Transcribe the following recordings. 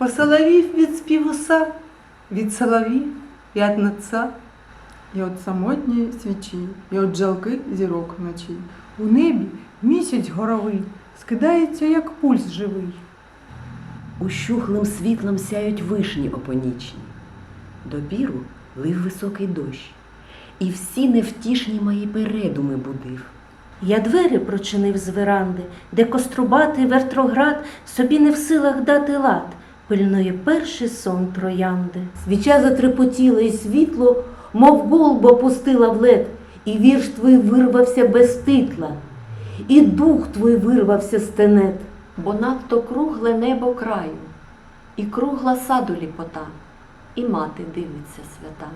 Посоловів від співуса, від соловів і від наца. І от самотні свічі, і от жалки зірок вночі. У небі місяць горовий скидається, як пульс живий. Ущухлим світлом сяють вишні опонічні. Допіру лив високий дощ, і всі невтішні мої передуми будив. Я двері прочинив з веранди, де кострубатий вертроград собі не в силах дати лад, пильнує перший сон троянди. Свіча затрепотіла, і світло, мов голуб опустила в лед, і вірш твій вирвався без титла, і дух твій вирвався з тенет. Бо надто кругле небо краю, і кругла саду ліпота, і мати дивиться свята.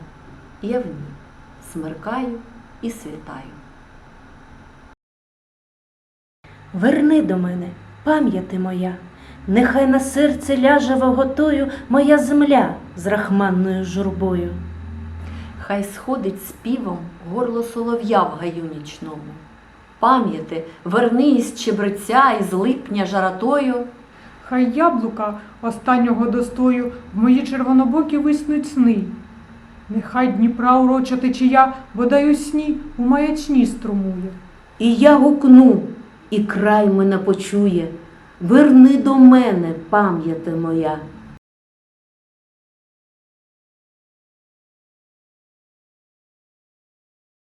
Я в ній смеркаю і світаю. Верни до мене, пам'яти моя, нехай на серце ляже ваготою моя земля з рахманною журбою. Хай сходить співом горло солов'я в гаю нічному. Пам'яти, верни із чебреця, із липня жаратою. Хай яблука останнього достою в мої червонобокі виснуть сни. Нехай Дніпра уроча течія, бодай у сні у маячні струмує. І я гукну, і край мене почує. Верни до мене, пам'яте моя.